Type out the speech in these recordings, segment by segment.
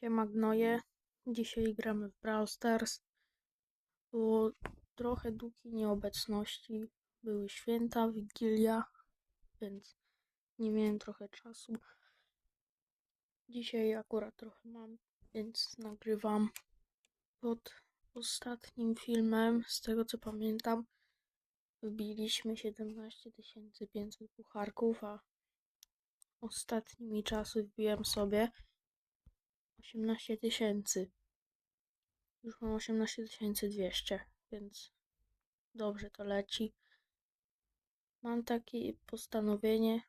Siema gnoje. Dzisiaj gramy w Brawl Stars. Było trochę długiej nieobecności. Były święta, Wigilia, więc nie miałem trochę czasu. Dzisiaj akurat trochę mam, więc nagrywam. Pod ostatnim filmem, z tego co pamiętam, wbiliśmy 17 500 pucharków, a ostatnimi czasy wbiłem sobie 18 tysięcy. Już mam 18 200, więc dobrze to leci. Mam takie postanowienie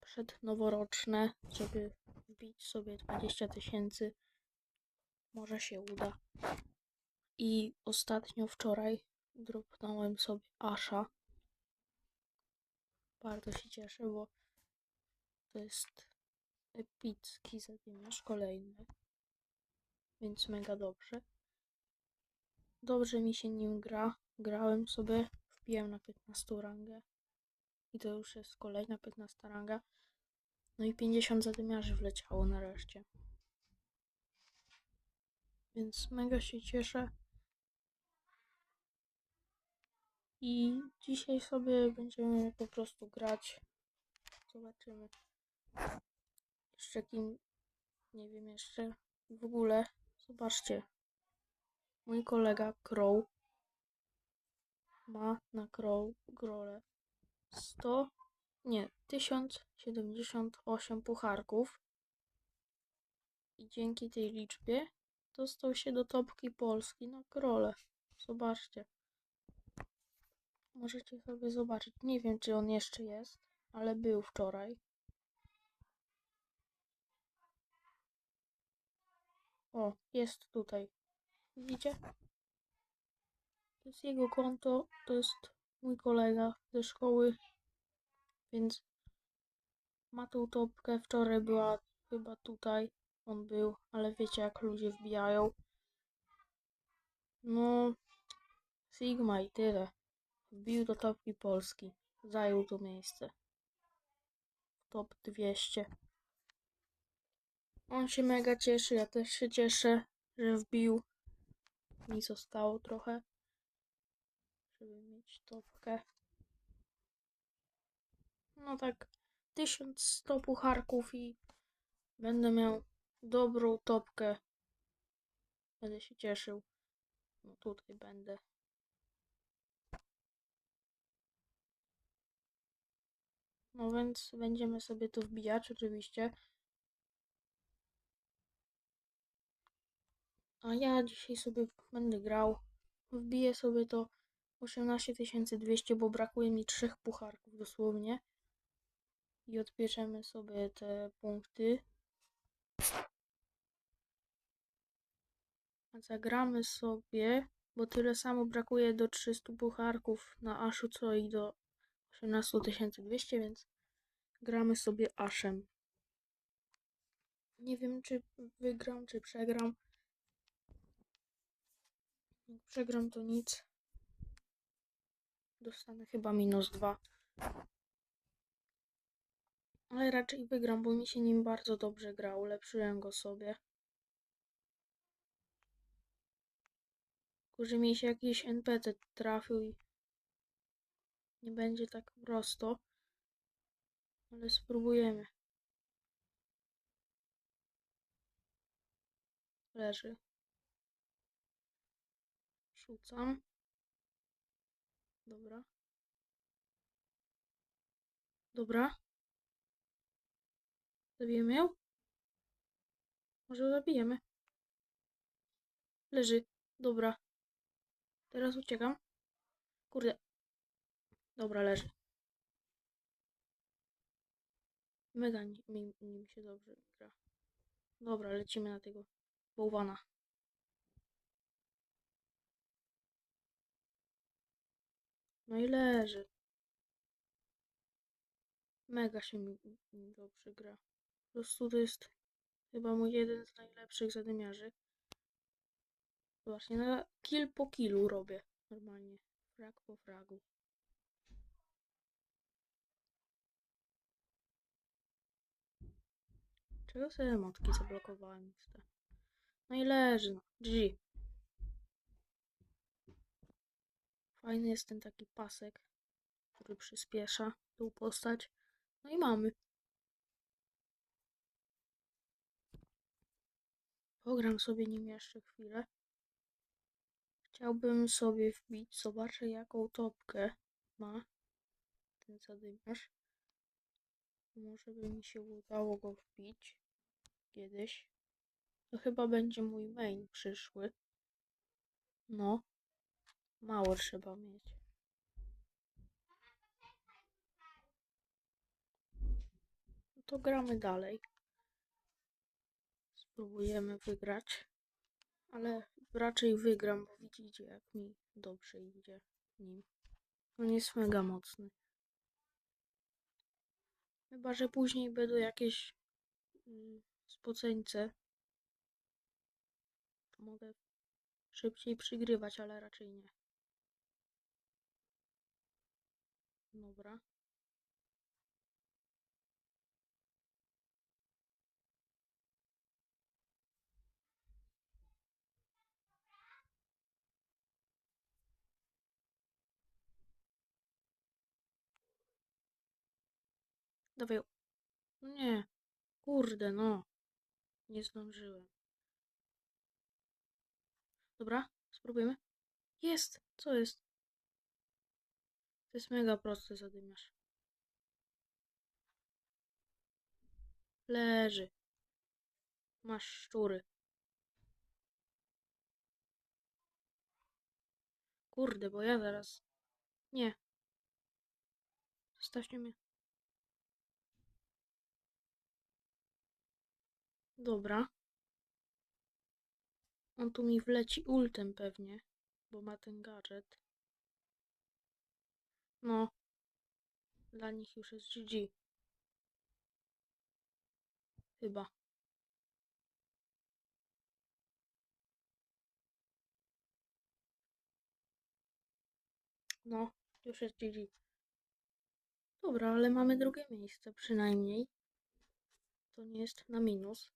przednoworoczne, żeby wbić sobie 20 tysięcy. Może się uda. I ostatnio wczoraj dropnąłem sobie Asha. Bardzo się cieszę, bo to jest epicki zadymiarz kolejny. Więc mega dobrze. Dobrze mi się nim gra. Grałem sobie, wbiłem na 15 rangę. I to już jest kolejna 15 ranga. No i 50 zadymiarzy wleciało nareszcie. Więc mega się cieszę. I dzisiaj sobie będziemy po prostu grać. Zobaczymy. Jeszcze kim. Nie wiem jeszcze. W ogóle. Zobaczcie. Mój kolega Crow ma na Crow grole 100. Nie, 1078 pucharków. I dzięki tej liczbie dostał się do topki Polski na krole. Zobaczcie. Możecie sobie zobaczyć. Nie wiem, czy on jeszcze jest, ale był wczoraj. O, jest tutaj. Widzicie? To jest jego konto, to jest mój kolega ze szkoły, więc ma tą topkę. Wczoraj była chyba tutaj, on był, ale wiecie jak ludzie wbijają. No, Sigma i tyle. Wbił do topki Polski. Zajął to miejsce. Top 200. On się mega cieszy, ja też się cieszę, że wbił. Mi zostało trochę, żeby mieć topkę. No tak, 1100 pucharków i będę miał dobrą topkę. Będę się cieszył. No tutaj będę. No więc będziemy sobie tu wbijać oczywiście. A ja dzisiaj sobie będę grał. Wbiję sobie to 18 200, bo brakuje mi trzech pucharków dosłownie. I odbierzemy sobie te punkty. A zagramy sobie, bo tyle samo brakuje do 300 pucharków na Ashu, co i do 18 200, więc gramy sobie Ashem. Nie wiem, czy wygram, czy przegram. Jak przegram, to nic. Dostanę chyba minus dwa. Ale raczej wygram, bo mi się nim bardzo dobrze gra. Ulepszyłem go sobie. Że mi się jakiś NPC trafił i nie będzie tak prosto. Ale spróbujemy. Leży. Rzucam. Dobra. Dobra. Zabijemy ją? Może zabijemy. Leży. Dobra. Teraz uciekam. Kurde. Dobra, leży. Mega nim, nim się dobrze gra. Dobra, lecimy na tego bałwana. No i leży. Mega się mi, dobrze gra. Po prostu to jest chyba mój jeden z najlepszych zadymiarzy. Właśnie na kill po killu robię normalnie. Frag po fragu. Czego sobie emotki zablokowałem? No i leży, no. G. Fajny jest ten taki pasek, który przyspiesza tą postać. No i mamy. Pogram sobie nim jeszcze chwilę. Chciałbym sobie wbić, zobaczę jaką topkę ma ten zadymiarz. Może by mi się udało go wbić kiedyś. To chyba będzie mój main przyszły. No, mało trzeba mieć. No to gramy dalej. Spróbujemy wygrać. Ale raczej wygram, bo widzicie jak mi dobrze idzie nim. On jest mega mocny. Chyba, że później będą jakieś mm, spoceńce. Mogę szybciej przygrywać, ale raczej nie. Dobra. Dawaj. nie. Kurde, no. Nie zdążyłem. Dobra, spróbujmy. Jest! Co jest? To jest mega prosty zadymiarz. Leży. Masz szczury. Kurde, bo ja zaraz... Nie. Zostawcie mnie. Dobra. On tu mi wleci ultem pewnie, bo ma ten gadżet. No. Dla nich już jest GG. Chyba. No, już jest GG. Dobra, ale mamy drugie miejsce przynajmniej. To nie jest na minus.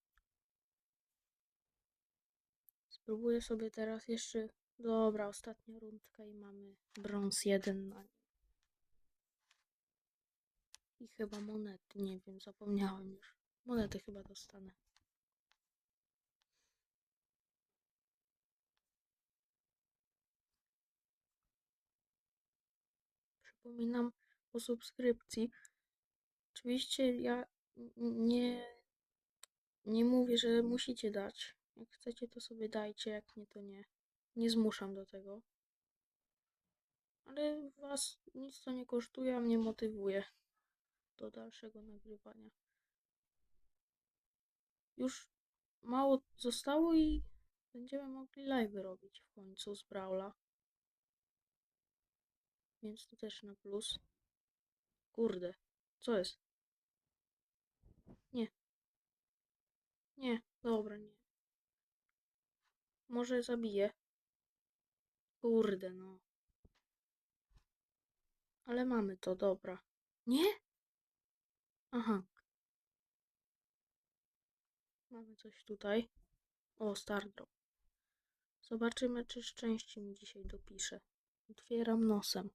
Spróbuję sobie teraz jeszcze... Dobra, ostatnia rundka i mamy brąz jeden na. I chyba monety, nie wiem, zapomniałem już. Monety chyba dostanę. Przypominam o subskrypcji. Oczywiście ja nie, nie mówię, że musicie dać. Jak chcecie, to sobie dajcie, jak nie, to nie. Nie zmuszam do tego. Ale was nic to nie kosztuje, a mnie motywuje do dalszego nagrywania. Już mało zostało i będziemy mogli live robić w końcu z Brawla. Więc to też na plus. Kurde, co jest? Nie. Nie, dobra, nie. Może zabiję. Kurde, no. Ale mamy to, dobra. Nie? Aha. Mamy coś tutaj. O, Stardrop. Zobaczymy, czy szczęście mi dzisiaj dopisze. Otwieram nosem.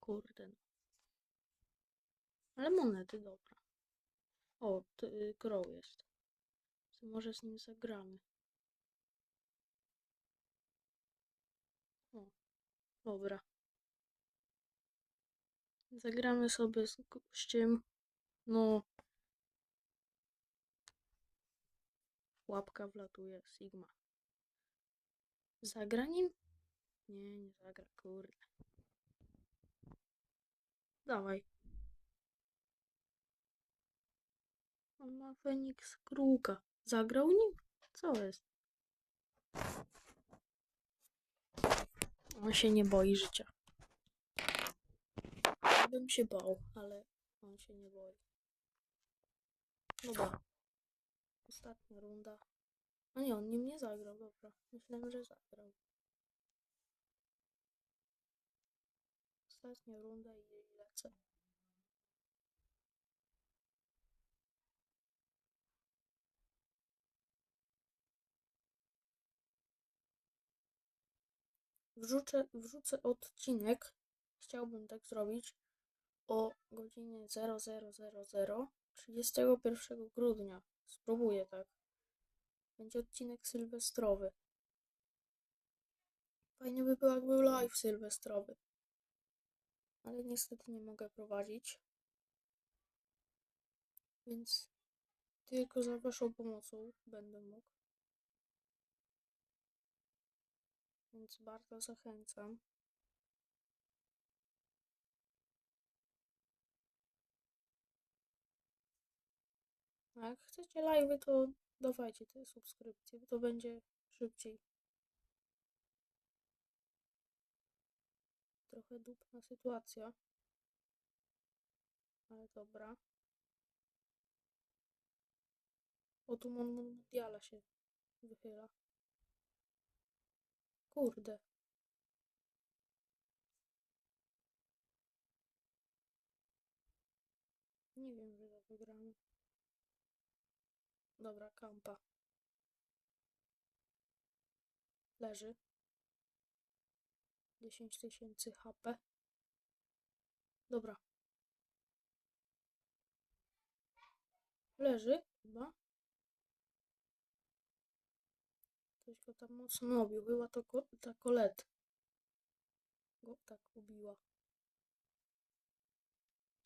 Kurde. Ale monety, dobra. O, y, Crow jest. Może z nim zagramy. O, dobra. Zagramy sobie z gościem. No. Łapka wlatuje, Sigma. Zagra nim? Nie, nie zagra, kurde. Dawaj. On ma Feniks Kruka. Zagrał nim? Co jest? On się nie boi życia bym się bał, ale on się nie boi. Dobra. Ostatnia runda. A nie, on nim nie zagrał, dobra. Myślałem, że zagrał. Ostatnia runda i lecę. Wrzucę, wrzucę odcinek. Chciałbym tak zrobić o godzinie 0000 31 grudnia. Spróbuję tak. Będzie odcinek sylwestrowy. Fajnie by było, jak był live sylwestrowy. Ale niestety nie mogę prowadzić. Więc tylko za waszą pomocą będę mógł. Więc bardzo zachęcam. A jak chcecie live, to dawajcie te subskrypcje, to będzie szybciej. Trochę dupna sytuacja. Ale dobra. O, tu Mon Mondiala się wychyla. Kurde. Nie wiem, że wygramy. Dobra, kampa. Leży. 10 tysięcy HP. Dobra. Leży chyba. Ktoś go tam mocno obił. Chyba to ko ta kolet go tak ubiła.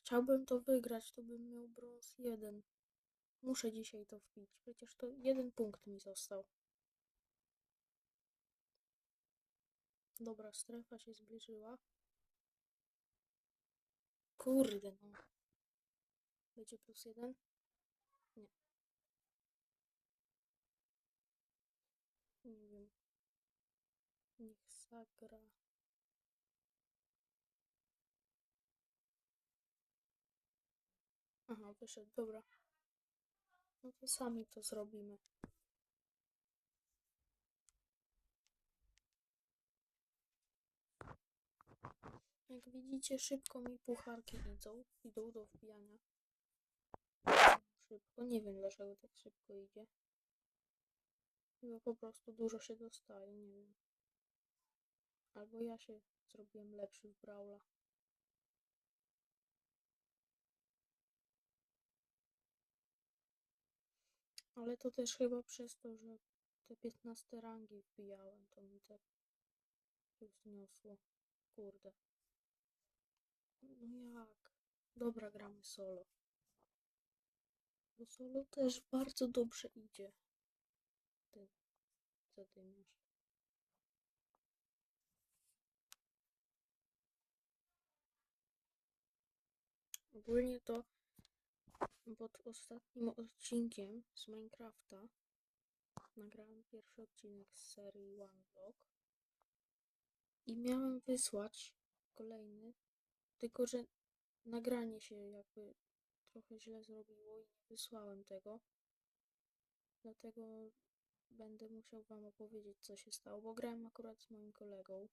Chciałbym to wygrać, to bym miał brąz jeden. Muszę dzisiaj to wbić. Przecież to jeden punkt mi został. Dobra, strefa się zbliżyła. Kurde, no. Będzie plus jeden? Nie. Nie wiem. Niech zagra. Aha, wyszedł, dobra. No to sami to zrobimy. Jak widzicie, szybko mi pucharki idą. Idą do wbijania. Szybko. Nie wiem dlaczego tak szybko idzie. Chyba po prostu dużo się dostaje, nie wiem. Albo ja się zrobiłem lepszy w Brawla. Ale to też chyba przez to, że te 15 rangi wbijałem, to mi tak się wzniosło. Kurde. No jak? Dobra, gramy solo. Bo solo też bardzo dobrze idzie. Ty zadymiasz. Ogólnie to pod ostatnim odcinkiem z Minecrafta nagrałem pierwszy odcinek z serii One Block i miałem wysłać kolejny, tylko że nagranie się jakby trochę źle zrobiło i nie wysłałem tego. Dlatego będę musiał wam opowiedzieć co się stało, bo grałem akurat z moim kolegą.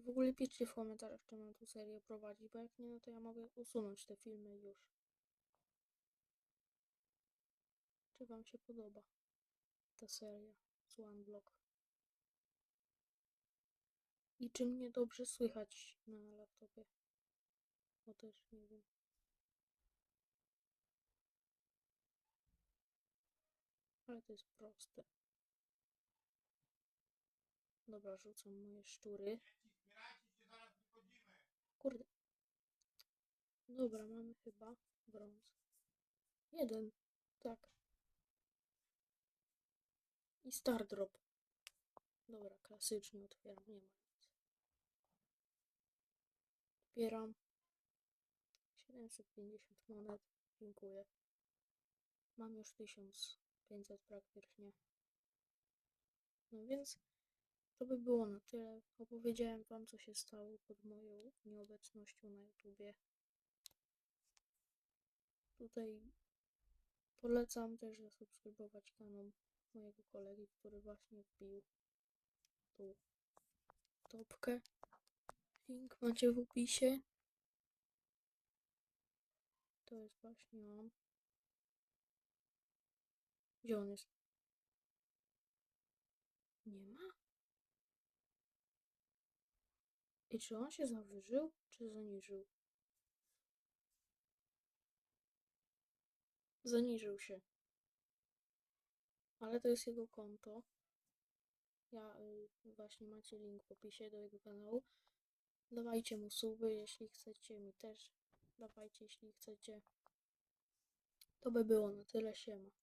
W ogóle piszcie w komentarzach, czy mam tu serię prowadzić, bo jak nie, no to ja mogę usunąć te filmy już. Czy wam się podoba ta seria z One Block? I czy mnie dobrze słychać na laptopie? Bo też nie wiem. Ale to jest proste. Dobra, rzucam moje szczury. Kurde. Dobra, mamy chyba brąz. Jeden. Tak. I star drop. Dobra, klasycznie otwieram, nie ma nic. Otwieram. 750 monet. Dziękuję. Mam już 1500 praktycznie. No więc to by było na tyle. Opowiedziałem wam, co się stało pod moją nieobecnością na YouTubie. Tutaj polecam też zasubskrybować kanał mojego kolegi, który właśnie wbił tą topkę. Link macie w opisie. To jest właśnie on. Gdzie on jest? Nie ma? I czy on się zawyżył, czy zaniżył? Zaniżył się. Ale to jest jego konto. Ja y, właśnie macie link w opisie do jego kanału. Dawajcie mu suby, jeśli chcecie, mi też. Dawajcie, jeśli chcecie. To by było na tyle, siema.